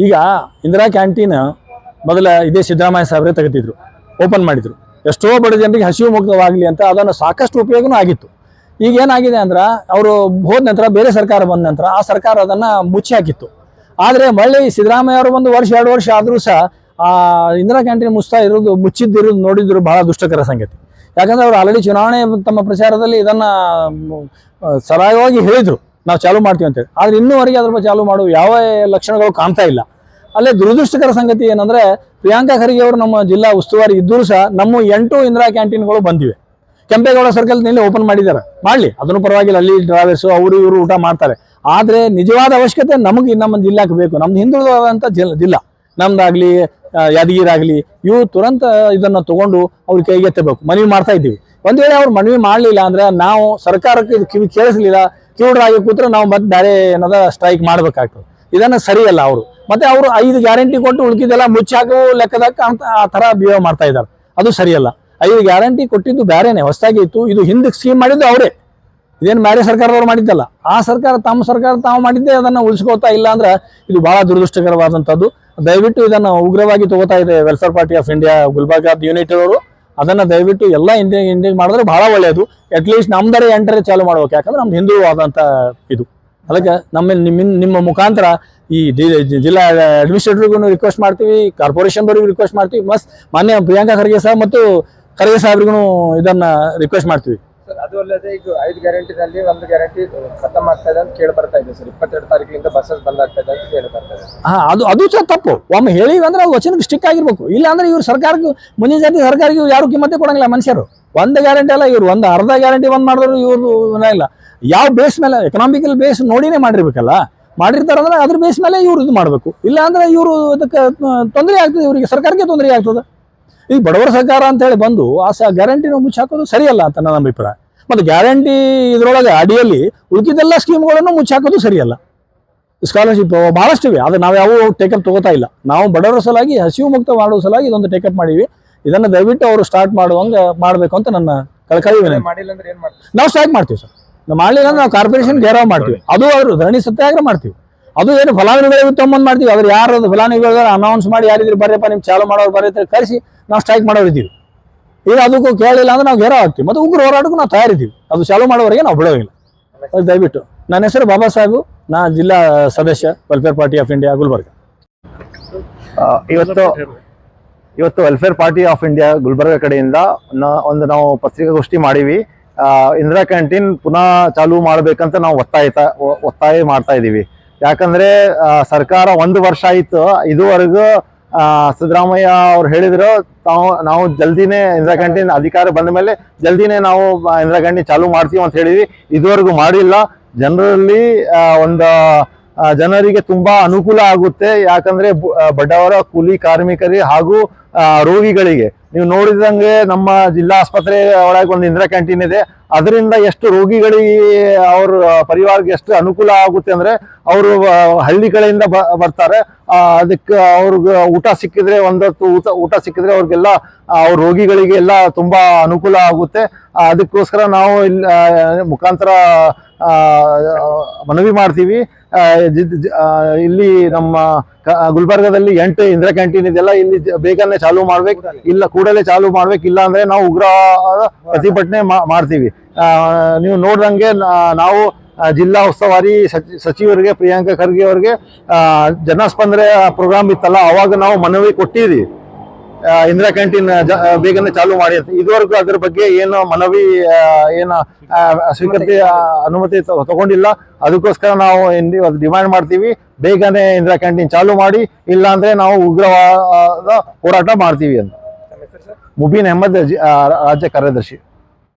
ಈಗ ಇಂದಿರಾ ಕ್ಯಾಂಟೀನ್ ಮೊದಲ ಇದೇ ಸಿದ್ದರಾಮಯ್ಯ ಸಾಹೇಬ್ರೆ ತೆಗೆದಿದ್ರು, ಓಪನ್ ಮಾಡಿದ್ರು. ಎಷ್ಟೋ ಬಡ ಜನರಿಗೆ ಹಸಿವು ಮುಕ್ತವಾಗಲಿ ಅಂತ ಅದನ್ನು ಸಾಕಷ್ಟು ಉಪಯೋಗನೂ ಆಗಿತ್ತು. ಈಗ ಏನಾಗಿದೆ ಅಂದ್ರೆ, ಅವರು ಹೋದ ನಂತರ ಬೇರೆ ಸರ್ಕಾರ ಬಂದ ನಂತರ ಆ ಸರ್ಕಾರ ಅದನ್ನು ಮುಚ್ಚಿ ಹಾಕಿತ್ತು. ಆದರೆ ಮಳ್ಳಿ ಸಿದ್ದರಾಮಯ್ಯ ಅವರು ಒಂದು ವರ್ಷ, ಎರಡು ವರ್ಷ ಆದರೂ ಸಹ ಆ ಇಂದಿರಾ ಕ್ಯಾಂಟೀನ್ ಮುಚ್ತಾ ಇರೋದು, ಮುಚ್ಚಿದ್ದಿರೋದು ನೋಡಿದ್ರು ಬಹಳ ದುಷ್ಟಕರ ಸಂಗತಿ. ಯಾಕಂದ್ರೆ ಅವರು ಆಲ್ರೆಡಿ ಚುನಾವಣೆ ತಮ್ಮ ಪ್ರಚಾರದಲ್ಲಿ ಇದನ್ನ ಸರಾಗವಾಗಿ ಹೇಳಿದ್ರು. ನಾವು ಚಾಲು ಮಾಡ್ತೀವಿ ಅಂತೇಳಿ. ಆದ್ರೆ ಇನ್ನೂವರೆಗೆ ಅದ್ರ ಬಗ್ಗೆ ಚಾಲು ಮಾಡುವ ಯಾವ ಲಕ್ಷಣಗಳು ಕಾಣ್ತಾ ಇಲ್ಲ. ಅಲ್ಲೇ ದುರದೃಷ್ಟಕರ ಸಂಗತಿ ಏನಂದ್ರೆ, ಪ್ರಿಯಾಂಕಾ ಖರ್ಗೆ ಅವರು ನಮ್ಮ ಜಿಲ್ಲಾ ಉಸ್ತುವಾರಿ ಇದ್ದರೂ ಸಹ ನಮ್ಮ ಎಂಟು ಇಂದಿರಾ ಕ್ಯಾಂಟೀನ್ಗಳು ಬಂದಿವೆ. ಕೆಂಪೇಗೌಡ ಸರ್ಕಲ್ನಲ್ಲಿ ಓಪನ್ ಮಾಡಿದ್ದಾರೆ. ಮಾಡಲಿ, ಅದನ್ನು ಪರವಾಗಿಲ್ಲ, ಅಲ್ಲಿ ಡ್ರೈವರ್ಸ್ ಅವರು ಇವರು ಊಟ ಮಾಡ್ತಾರೆ. ಆದ್ರೆ ನಿಜವಾದ ಅವಶ್ಯಕತೆ ನಮಗೆ ನಮ್ಮ ಜಿಲ್ಲಾಕ್ಕೆ ಬೇಕು. ನಮ್ದು ಹಿಂದುಳಿದಂತ ಜಿಲ್ಲ ಜಿಲ್ಲಾ. ನಮ್ದಾಗ್ಲಿ ಯಾದಗಿರಾಗಲಿ ಇವು ತುರಂತ ಇದನ್ನ ತಗೊಂಡು ಅವ್ರ ಕೈಗೆತ್ತಬೇಕು ಮನವಿ ಮಾಡ್ತಾ ಇದ್ದೀವಿ. ಒಂದ್ ವೇಳೆ ಅವ್ರು ಮನವಿ ಮಾಡ್ಲಿಲ್ಲ ಅಂದ್ರೆ ನಾವು ಸರ್ಕಾರಕ್ಕೆ ಇದು ಕಿವಿ ಕೇಳಿಸ್ಲಿಲ್ಲ ಕಿವುಡರಾಗಿ ಕೂತ್ರೆ ನಾವು ಮತ್ತೆ ಬೇರೆ ಏನದ ಸ್ಟ್ರೈಕ್ ಮಾಡ್ಬೇಕಾಗ್ತದೆ. ಇದನ್ನ ಸರಿಯಲ್ಲ ಅವರು. ಮತ್ತೆ ಅವರು ಐದು ಗ್ಯಾರಂಟಿ ಕೊಟ್ಟು ಉಳ್ಕಿದೆಲ್ಲ ಮುಚ್ಚಾಕೋ ಲೆಕ್ಕದಕ್ಕೆ ಅಂತ ಆ ತರ ಬಿಹೇವ್ ಮಾಡ್ತಾ ಇದ್ದಾರೆ. ಅದು ಸರಿಯಲ್ಲ. ಐದು ಗ್ಯಾರಂಟಿ ಕೊಟ್ಟಿದ್ದು ಬೇರೆನೆ, ಹೊಸದಾಗಿ ಇತ್ತು. ಇದು ಹಿಂದಕ್ಕೆ ಸ್ಕೀಮ್ ಮಾಡಿದ್ದು ಅವರೇ. ಇದೇನು ಬೇರೆ ಸರ್ಕಾರದವ್ರು ಮಾಡಿದ್ದಲ್ಲ. ಆ ಸರ್ಕಾರ, ತಮ್ಮ ಸರ್ಕಾರ ತಾವು ಮಾಡಿದ್ದೆ ಅದನ್ನ ಉಳಿಸ್ಕೋತಾ ಇಲ್ಲ ಅಂದ್ರೆ ಇದು ಬಹಳ ದುರದೃಷ್ಟಕರವಾದಂಥದ್ದು. ದಯವಿಟ್ಟು ಇದನ್ನು ಉಗ್ರವಾಗಿ ತಗೋತಾ ಇದೆ ವೆಲ್ಫೇರ್ ಪಾರ್ಟಿ ಆಫ್ ಇಂಡಿಯಾ ಗುಲ್ಬರ್ಗಾದ್ ಯೂನಿಟ್ ಅವರು. ಅದನ್ನ ದಯವಿಟ್ಟು ಎಲ್ಲ ಇಂಡಿಯಾ ಇಂಡಿಯಾಗೆ ಮಾಡಿದ್ರೆ ಬಹಳ ಒಳ್ಳೆಯದು ಅಟ್ಲೀಸ್ಟ್ ನಮ್ದರೆ ಎಂಟರೆ ಚಾಲು ಮಾಡ್ಬೇಕು. ಯಾಕಂದ್ರೆ ನಮ್ದು ಆದಂಥ ಇದು. ಅದಕ್ಕೆ ನಮ್ಮ ನಿಮ್ಮ ನಿಮ್ಮ ಮುಖಾಂತರ ಈ ಜಿಲ್ಲಾ ಅಡ್ಮಿನಿಸ್ಟ್ರೇಟರ್ಗೂ ರಿಕ್ವೆಸ್ಟ್ ಮಾಡ್ತೀವಿ ಕಾರ್ಪೊರೇಷನ್ದವ್ರಿಗೂ ರಿಕ್ವೆಸ್ಟ್ ಮಾಡ್ತೀವಿ ಮಸ್ ಮಾನ್ಯ ಪ್ರಿಯಾಂಕಾ ಖರ್ಗೆ ಸಹ ಮತ್ತು ಖರ್ಗೆ ಸಾಹೇಬ್ರಿಗೂ ಇದನ್ನ ರಿಕ್ವೆಸ್ಟ್ ಮಾಡ್ತೀವಿ. ಸರ್. ಅದು ಅಲ್ಲದೆ ಈಗ ಐದು ಗ್ಯಾರಂಟಿನಲ್ಲಿ ಒಂದು ಗ್ಯಾರಂಟಿ ಖತಮ್ ಆಗ್ತಾ ಇದೆ ಅಂತ ಕೇಳಿ ಬರ್ತಾ ಇದೆ ಸರ್. ಇಪ್ಪತ್ತೆರಡು ತಾರೀಕಿನಿಂದ ಬಸ್ಸಸ್ ಬಂದ್ ಆಗ್ತಾ ಇದೆ ಅಂತ ಕೇಳಿ ಬರ್ತಾ ಇದೆ. ಹಾ, ಅದು ಅದು ಸಹ ತಪ್ಪು. ಒಮ್ಮೆ ಹೇಳಿವಿ ಅಂದ್ರೆ ಅದು ವಚನಕ್ಕೆ ಸ್ಟಿಕ್ ಆಗಿರ್ಬೇಕು. ಇಲ್ಲ ಅಂದ್ರೆ ಇವ್ರು ಸರ್ಕಾರಕ್ಕೂ, ಮುಂದಿನ ಜಾತಿ ಸರ್ಕಾರಕ್ಕೆ ಯಾರು ಕಿಮ್ಮತ್ತೆ ಕೊಡಂಗಿಲ್ಲ ಮನುಷ್ಯರು. ಒಂದು ಗ್ಯಾರಂಟಿ ಅಲ್ಲ, ಇವ್ರು ಒಂದು ಅರ್ಧ ಗ್ಯಾರಂಟಿ ಬಂದ್ ಮಾಡಿದ್ರು ಇವ್ರು ಇಲ್ಲ. ಯಾವ ಬೇಸ್ ಮೇಲೆ ಎಕನಾಮಿಕಲ್ ಬೇಸ್ ನೋಡಿನೇ ಮಾಡಿರ್ಬೇಕಲ್ಲ. ಮಾಡಿರ್ತಾರೆ ಅಂದ್ರೆ ಅದ್ರ ಬೇಸ್ ಮೇಲೆ ಇವ್ರು ಇದು ಮಾಡಬೇಕು. ಇಲ್ಲ ಅಂದ್ರೆ ಇವರು ಅದಕ್ಕೆ ತೊಂದರೆ ಆಗ್ತದೆ, ಇವರಿಗೆ ಸರ್ಕಾರಕ್ಕೆ ತೊಂದರೆ ಆಗ್ತದೆ. ಈಗ ಬಡವರ ಸರ್ಕಾರ ಅಂತ ಹೇಳಿ ಬಂದು, ಆ ಸ ಗ್ಯಾರಂಟಿನ ಮುಚ್ಚಾಕೋದು ಸರಿಯಲ್ಲ ಅಂತ ನನ್ನ ಅಭಿಪ್ರಾಯ. ಮತ್ತೆ ಗ್ಯಾರಂಟಿ ಇದರೊಳಗೆ ಅಡಿಯಲ್ಲಿ ಉಳಿದಿದ್ದೆಲ್ಲ ಸ್ಕೀಮ್ಗಳನ್ನು ಮುಚ್ಚಾಕೋದು ಸರಿಯಲ್ಲ. ಸ್ಕಾಲರ್ಶಿಪ್ ಬಹಳಷ್ಟಿವೆ ಅದು ನಾವು ಯಾವ ಟೇಕಪ್ ತಗೋತಾ ಇಲ್ಲ. ನಾವು ಬಡವರ ಸಲಾಗಿ ಹಸಿವು ಮುಕ್ತ ಮಾಡುವ ಸಲಾಗಿ ಇದೊಂದು ಟೇಕಪ್ ಮಾಡೀವಿ ಇದನ್ನು ದಯವಿಟ್ಟು ಅವರು ಸ್ಟಾರ್ಟ್ ಮಾಡುವಂಗೆ ಮಾಡಬೇಕು ಅಂತ ನನ್ನ ಕಳಕಳಿ ನಾವು ಸ್ಟ್ರೈಕ್ ಮಾಡ್ತೀವಿ ಸರ್. ನಾವು ಮಾಡಲಿಲ್ಲ ಅಂದ್ರೆ ನಾವು ಕಾರ್ಪೊರೇಷನ್ ಗೇರಾವ್ ಮಾಡ್ತೀವಿ. ಅದು ಅವರು ಧರಣಿ ಸತ್ಯಾಗ್ರಹ ಮಾಡ್ತೀವಿ. ಅದು ಏನು ಫಲಾನುಭವಿಗಳಿಗೆ ತೊಗೊಂಬಂದು ಮಾಡ್ತೀವಿ. ಅದ್ರ ಯಾರು ಫಲಾನುಭವಿಗಳು ಅನೌನ್ಸ್ ಮಾಡಿ ಯಾರಿದ್ರು ಬರ್ರಪ್ಪ ನಿಮ್ಗೆ ಚಾಲು ಮಾಡೋರು ಬರೀ ಕರೆಸಿ ನಾವು ಸ್ಟ್ರೈಕ್ ಮಾಡೋರು ಇದ್ದೀವಿ ಈಗ ಅದಕ್ಕೂ ಕೇಳಿಲ್ಲ ಅಂದ್ರೆ ನಾವು ಘೇರಾವ್ ಹಾಕ್ತೀವಿ ಮತ್ತು ಉಗ್ರ ಹೋರಾಟಕ್ಕೂ ನಾವು ತಯಾರಿದ್ದೀವಿ. ಅದು ಚಾಲು ಮಾಡೋವರೆಗೆ ನಾವು ಬಿಡೋದಿಲ್ಲ. ದಯವಿಟ್ಟು. ನನ್ನ ಹೆಸರು ಬಾಬಾ ಸಾಹೇಬು. ನಾ ಜಿಲ್ಲಾ ಸದಸ್ಯ welfare party of India Gulbarga. ಇವತ್ತು ಇವತ್ತು welfare party of India Gulbarga ಕಡೆಯಿಂದ ಒಂದು ನಾವು ಪತ್ರಿಕಾಗೋಷ್ಠಿ ಮಾಡೀವಿ. ಇಂದಿರಾ ಕ್ಯಾಂಟೀನ್ ಪುನಃ ಚಾಲು ಮಾಡಬೇಕಂತ ನಾವು ಒತ್ತಾಯ ಒತ್ತಾಯ ಮಾಡ್ತಾ ಇದ್ದೀವಿ ಯಾಕಂದ್ರೆ ಸರ್ಕಾರ ಒಂದು ವರ್ಷ ಆಯಿತು. ಇದುವರೆಗೂ ಸಿದ್ದರಾಮಯ್ಯ ಅವ್ರು ಹೇಳಿದ್ರು, ತಾವು ನಾವು ಜಲ್ದಿನೇ ಇಂದಿರಾ ಕ್ಯಾಂಟೀನ್ ಅಧಿಕಾರ ಬಂದ ಮೇಲೆ ಜಲ್ದಿನೇ ನಾವು ಇಂದಿರಾ ಕ್ಯಾಂಟೀನ್ ಚಾಲೂ ಮಾಡ್ತೀವಿ ಅಂತ ಹೇಳಿದ್ವಿ. ಇದುವರೆಗೂ ಮಾಡಿಲ್ಲ. ಜನರಲ್ಲಿ ಒಂದು ಜನರಿಗೆ ತುಂಬಾ ಅನುಕೂಲ ಆಗುತ್ತೆ. ಯಾಕಂದ್ರೆ ಬಡವರ ಕೂಲಿ ಕಾರ್ಮಿಕರಿಗೆ ಹಾಗೂ ರೋಗಿಗಳಿಗೆ. ನೀವು ನೋಡಿದಂಗೆ ನಮ್ಮ ಜಿಲ್ಲಾ ಆಸ್ಪತ್ರೆ ಒಳಗೆ ಒಂದು ಇಂದಿರಾ ಕ್ಯಾಂಟೀನ್ ಇದೆ. ಅದರಿಂದ ಎಷ್ಟು ರೋಗಿಗಳಿಗೆ ಅವ್ರ ಪರಿವಾರಕ್ಕೆ ಎಷ್ಟು ಅನುಕೂಲ ಆಗುತ್ತೆ ಅಂದ್ರೆ ಅವರು ಹಳ್ಳಿ ಕಡೆಯಿಂದ ಬರ್ತಾರೆ. ಅದಕ್ಕೆ ಅವ್ರಿಗೆ ಊಟ ಸಿಕ್ಕಿದ್ರೆ ಒಂದೊತ್ತು ಊಟ ಊಟ ಸಿಕ್ಕಿದ್ರೆ ಅವ್ರಿಗೆಲ್ಲ ಅವ್ರ ರೋಗಿಗಳಿಗೆ ಎಲ್ಲ ತುಂಬಾ ಅನುಕೂಲ ಆಗುತ್ತೆ. ಅದಕ್ಕೋಸ್ಕರ ನಾವು ಇಲ್ಲಿ ಮುಖಾಂತರ ಮನವಿ ಮಾಡ್ತೀವಿ. ಇಲ್ಲಿ ನಮ್ಮ ಗುಲ್ಬರ್ಗದಲ್ಲಿ ಎಂಟು ಇಂದಿರಾ ಕ್ಯಾಂಟೀನ್ ಇದೆಲ್ಲ ಇಲ್ಲಿ ಬೇಗನೆ ಚಾಲೂ ಮಾಡ್ಬೇಕು. ಇಲ್ಲ ಕೂಡಲೇ ಚಾಲೂ ಮಾಡ್ಬೇಕು. ಇಲ್ಲ ಅಂದ್ರೆ ನಾವು ಉಗ್ರ ಪ್ರತಿಭಟನೆ ಮಾಡ್ತೀವಿ. ನೀವು ನೋಡ್ದಂಗೆ ನಾವು ಜಿಲ್ಲಾ ಉಸ್ತುವಾರಿ ಸಚಿ- ಸಚಿವರಿಗೆ ಪ್ರಿಯಾಂಕಾ ಖರ್ಗೆ ಅವ್ರಿಗೆ ಜನಸ್ಪಂದ್ರೆ ಪ್ರೋಗ್ರಾಮ್ ಇತ್ತಲ್ಲ ಅವಾಗ ನಾವು ಮನವಿ ಕೊಟ್ಟಿದ್ವಿ. ಆ, ಇಂದಿರಾ ಕ್ಯಾಂಟೀನ್ ಬೇಗನೆ ಚಾಲೂ ಮಾಡಿ. ಅಂತ ಇದುವರೆಗೂ ಅದ್ರ ಬಗ್ಗೆ ಏನು ಮನವಿ ಏನು ಸ್ವೀಕೃತಿ ಅನುಮತಿ ತಗೊಂಡಿಲ್ಲ. ಅದಕ್ಕೋಸ್ಕರ ನಾವು ಡಿಮ್ಯಾಂಡ್ ಮಾಡ್ತೀವಿ. ಬೇಗನೆ ಇಂದಿರಾ ಕ್ಯಾಂಟೀನ್ ಚಾಲೂ ಮಾಡಿ. ಇಲ್ಲ ಅಂದ್ರೆ ನಾವು ಉಗ್ರವಾದ ಹೋರಾಟ ಮಾಡ್ತೀವಿ ಅಂತ. ಮುಬೀನ್ ಅಹಮದ್ ರಾಜ್ಯ ಕಾರ್ಯದರ್ಶಿ.